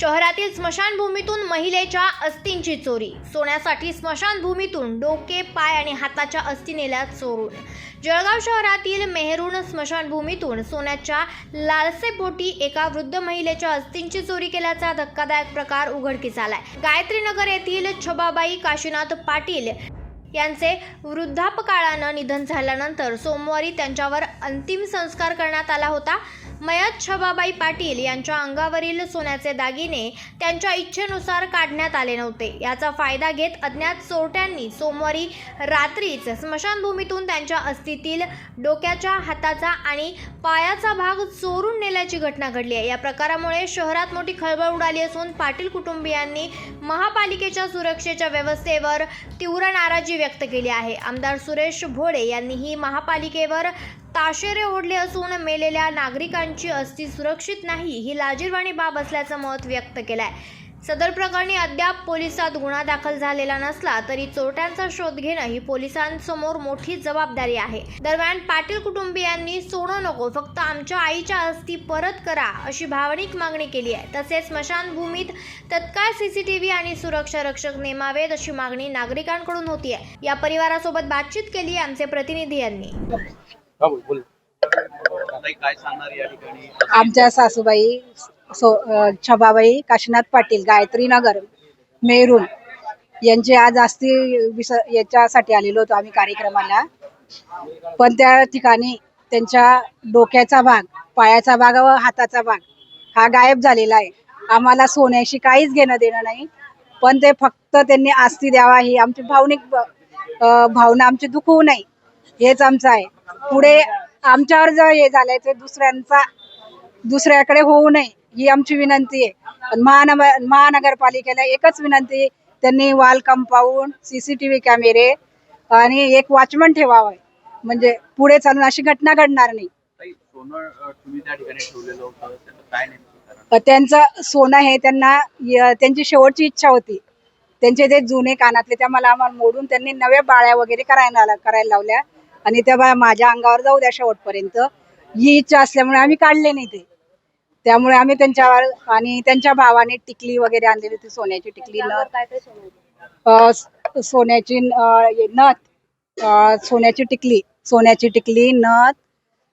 शहरातील स्मशानभूमीतून महिलेच्या अस्थींची चोरी. सोन्यासाठी स्मशानभूमीतून डोके पाय आणि हाताच्या अस्थी नेल्या चोरून. जळगाव शहरातील मेहरून स्मशानभूमीतून सोन्याच्या लालसेपोटी एका वृद्ध महिलेच्या अस्थींची चोरी केल्याचा धक्कादायक प्रकार उघडकीस आलाय. गायत्रीनगर येथील छबाबाई काशीनाथ पाटील यांचे वृद्धापकाळानं निधन झाल्यानंतर सोमवारी त्यांच्यावर अंतिम संस्कार करण्यात आला होता. मयत छबाबाई पाटील यांच्या अंगावरील सोन्याचे दागिने त्यांच्या इच्छेनुसार काढण्यात आले नव्हते. याचा फायदा घेत अज्ञात चोरट्यांनी सोमवारी रात्रीच स्मशानभूमीतून त्यांच्या अस्थितील डोक्याच्या हाताचा आणि पायाचा भाग चोरून नेल्याची घटना घडली आहे. या प्रकारामुळे शहरात मोठी खळबळ उडाली असून पाटील कुटुंबियांनी महापालिकेच्या सुरक्षेच्या व्यवस्थेवर तीव्र नाराजी व्यक्त केली आहे. आमदार सुरेश भोळे यांनीही महापालिकेवर ताशेरे ओढले असून मेलेल्या नागरिकांची अस्थि सुरक्षित नाही ही लाजीरवाणी बाब असल्याचं मत व्यक्त केलं आहे सदर प्रकरणी अद्याप पोलिसात गुन्हा दाखल झालेला नसला तरी चोरट्यांचा शोध घेणं ही पोलिसांसमोर मोठी जबाबदारी आहे. दरम्यान पाटील कुटुंबियांनी सोडू नको फक्त आमच्या आईच्या अस्थी परत करा अशी भावनिक मागणी केली आहे. तसेच स्मशानभूमीत तत्काळ सीसीटीव्ही आणि सुरक्षा रक्षक नेमावेत अशी मागणी नागरिकांकडून होती आहे या परिवारासोबत बातचीत केली आमचे प्रतिनिधी यांनी. हा बोल बोल. ताई काय सांगणार या ठिकाणी? आमच्या सासूबाई सो अ, छबाबाई काशीनाथ पाटील गायत्री नगर मेरून यांचे आज अस्थि विस याच्यासाठी आलेलो होतो आम्ही कार्यक्रमाला. पण त्या ठिकाणी त्यांच्या डोक्याचा भाग पायाचा भाग व हाताचा भाग हा गायब झालेला आहे. आम्हाला सोन्याशी काहीच घेणं देणं नाही पण ते फक्त त्यांनी आस्ती द्यावा ही आमची भावनिक अ, भावना आमची दुखवू नये हेच आमचं आहे. पुढे आमच्यावर जर हे झालंय ते दुसऱ्यांचा दुसऱ्याकडे होऊ नये ही आमची विनंती आहे. महानगर महानगरपालिकेला एकच विनंती आहे, त्यांनी वाल कंपाऊंड सीसीटीव्ही कॅमेरे आणि एक वॉचमन ठेवावा. म्हणजे पुढे चालून अशी घटना घडणार नाही. त्याचं सोनं हे त्यांना त्यांची शेवटची इच्छा होती. त्यांचे ते जुने कानातले त्या मला आम्हाला मोडून त्यांनी नव्या बाळ्या वगैरे करायला करायला लावल्या. आणि त्या बा माझ्या अंगावर जाऊ द्या शेवटपर्यंत. ही इच्छा असल्यामुळे आम्ही काढले नाही ते. त्यामुळे आम्ही त्यांच्यावर आणि त्यांच्या भावाने टिकली वगैरे आणलेली होती सोन्याची टिकली नथ. सोन्याची नथ. अ, सोन्याची टिकली. सोन्याची टिकली नथ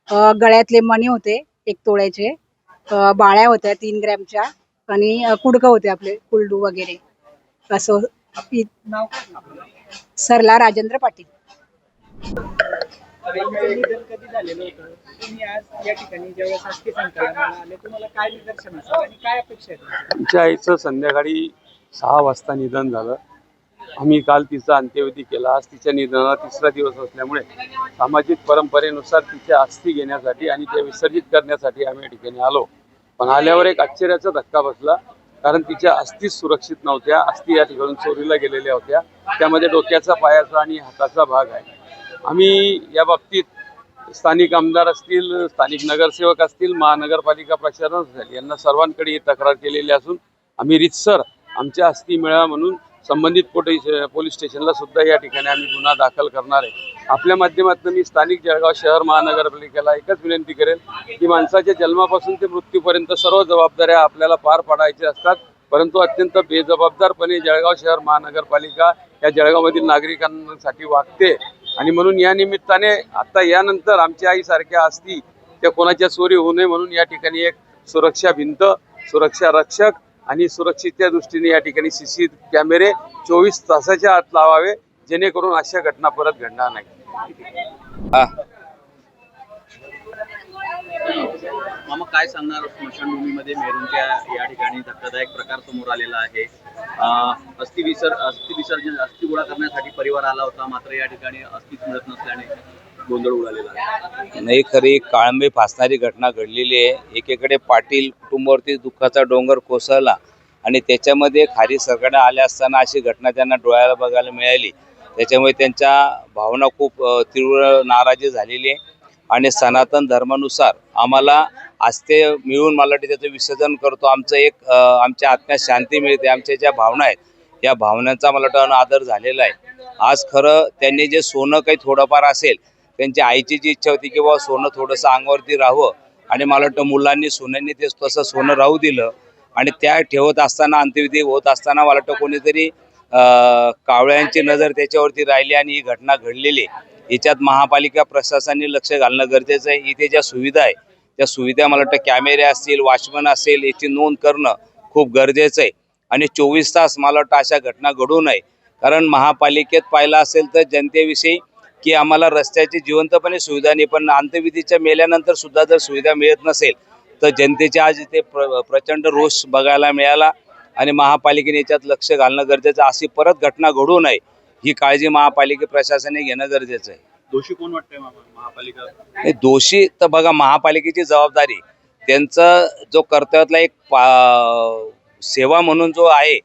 अ, गळ्यातले मणी होते एक तोळ्याचे. बाळ्या होत्या तीन ग्रॅमच्या. आणि कुडकं होते आपले कुलडू वगैरे. असं. सरला राजेंद्र पाटील. कधी झालेलं होतं तुम्ही आज या ठिकाणी ज्यावेळेस संकलनाला आले तुम्हाला काय निदर्शन असेल आणि काय अपेक्षा आहे आमच्या आईचं संध्याकाळी सहा वाजता निधन झालं. आम्ही काल तिचा अंत्यविधी केला. आज तिच्या निधनाला तिसरा दिवस असल्यामुळे सामाजिक परंपरेनुसार तिच्या अस्थी घेण्यासाठी आणि त्या विसर्जित करण्यासाठी आम्ही या ठिकाणी आलो. पण आल्यावर एक आश्चर्याचा धक्का बसला. कारण तिच्या अस्थीच सुरक्षित नव्हत्या. अस्थी या ठिकाणी चोरीला गेलेल्या होत्या. त्यामध्ये डोक्याचा पायाचा आणि हाताचा भाग आहे. आम्ही या बाबतीत स्थानिक आमदार असतील स्थानिक नगरसेवक असतील महानगरपालिका प्रशासन असेल यांना सर्वांकडे तक्रार केलेली असून आम्ही रितसर आमच्या हस्ती मिळा म्हणून संबंधित पोलीस पोलीस स्टेशनला सुद्धा या ठिकाणी आम्ही गुन्हा दाखल करणार आहे. आपल्या माध्यमातून मी स्थानिक जळगाव शहर महानगरपालिकेला एकच विनंती करेन की माणसाच्या जन्मापासून ते मृत्यूपर्यंत सर्व जबाबदाऱ्या आपल्याला पार पाडायच्या असतात. परंतु अत्यंत बेजबाबदारपणे जळगाव शहर महानगरपालिका या जळगावमधील नागरिकांसाठी वागते. आणि म्हणून या निमित्ताने आता यानंतर आमच्या आईसारख्या असती त्या कोणाच्या चोरी होऊ नये म्हणून या ठिकाणी एक सुरक्षा भिंत सुरक्षा रक्षक आणि सुरक्षेच्या दृष्टीने या ठिकाणी सीसी कॅमेरे चोवीस तासाच्या आत लावावे जेणेकरून अशा घटना परत घडणार नाही. मामा काय सांगणार स्मशानभूमीमध्ये मेरूनच्या या ठिकाणी धक्कादायक प्रकार समोर आलेला आहे? अस्थि विसर अस्थि विसर्जन अस्थि गोळा करण्यासाठी परिवार आला होता. मात्र या ठिकाणी अस्थिच मिळत नसल्याने गोंधळ उडालेला आहे. नाही खरी काळंबे फासणारी घटना घडलेली आहे. एकीकडे पाटील कुटुंबावरती दुःखाचा डोंगर कोसळला आणि त्याच्यामध्ये खारी सरकारने आल्या असताना अशी घटना त्यांना डोळ्याला बघायला मिळाली. त्याच्यामुळे त्यांच्या भावना खूप तीव्र नाराजी झालेली आहे. आणि सनातन धर्मानुसार आम्हाला आस्ते मिळून मला त्याचं विसर्जन करतो. आमचं एक आमच्या आत्म्यात शांती मिळते. आमच्या ज्या भावना आहेत या भावनांचा मला वाटतं आदर झालेला आहे. आज खरं त्यांनी जे सोनं काही थोडंफार असेल त्यांच्या आईची जी इच्छा होती की बाबा सोनं थोडंसं अंगावरती राहावं आणि मला वाटतं मुलांनी सोन्यांनी ते तसं सोनं राहू दिलं. आणि त्या ठेवत असताना अंत्यविधी होत असताना मला वाटतं कोणीतरी कावळ्यांची नजर त्याच्यावरती राहिली आणि ही घटना घडलेली आहे. याच्यात महापालिका प्रशासनाने लक्ष घालणं गरजेचं आहे. इथे ज्या सुविधा आहे त्या सुविधा मला वाटतं कॅमेरे असतील वॉचमन असेल याची नोंद करणं खूप गरजेचं आहे. आणि चोवीस तास मला वाटतं अशा घटना घडू नये. कारण महापालिकेत पाहिलं असेल तर जनतेविषयी की आम्हाला रस्त्याची जिवंतपणे सुविधा नाही पण अंत्यविधीच्या मेल्यानंतर सुद्धा जर सुविधा मिळत नसेल तर जनतेचे आज इथे प्र प्रचंड रोष बघायला मिळाला. आणि महापालिकेने याच्यात लक्ष घालणं गरजेचं आहे. अशी परत घटना घडू नये. ही काळजी महापालिका प्रशासनाने घेणं गरजेचं आहे. दोषी कोण वाटतंय महापालिका? नाही दोषी तर बघा महापालिकेची जबाबदारी त्यांचं जो कर्तव्यातला एक पा- सेवा म्हणून जो आहे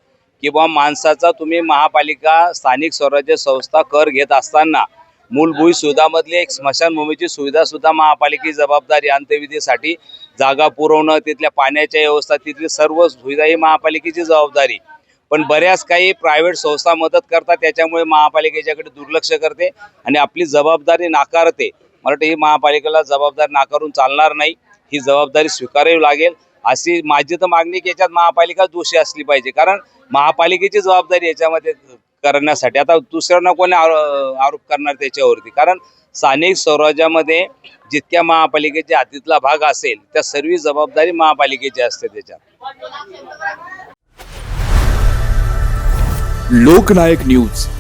की बा माणसाचा तुम्ही महापालिका स्थानिक स्वराज्य संस्था कर घेत असताना मूलभूत सुविधामधली एक स्मशानभूमीची सुविधा सुद्धा महापालिकेची जबाबदारी अंत्यविधीसाठी जागा पुरवणं तिथल्या पाण्याच्या व्यवस्था तिथली सर्व सुविधा ही महापालिकेची जबाबदारी पण बऱ्याच काही प्रायव्हेट संस्था मदत करतात त्याच्यामुळे महापालिकेच्याकडे दुर्लक्ष करते आणि आपली जबाबदारी नाकारते. मला वाटतं ही महापालिकेला जबाबदारी नाकारून चालणार नाही ही जबाबदारी स्वीकारावी लागेल. अशी माझी तर मागणी की याच्यात महापालिका दोषी असली पाहिजे. कारण महापालिकेची जबाबदारी याच्यामध्ये करण्यासाठी. आता दुसऱ्यांना कोणी आरो- आरोप करणार त्याच्यावरती? कारण स्थानिक स्वराज्यामध्ये जितक्या महापालिकेच्या हातीतला भाग असेल त्या सर्व जबाबदारी महापालिकेची असते त्याच्यात. लोकनायक न्यूज.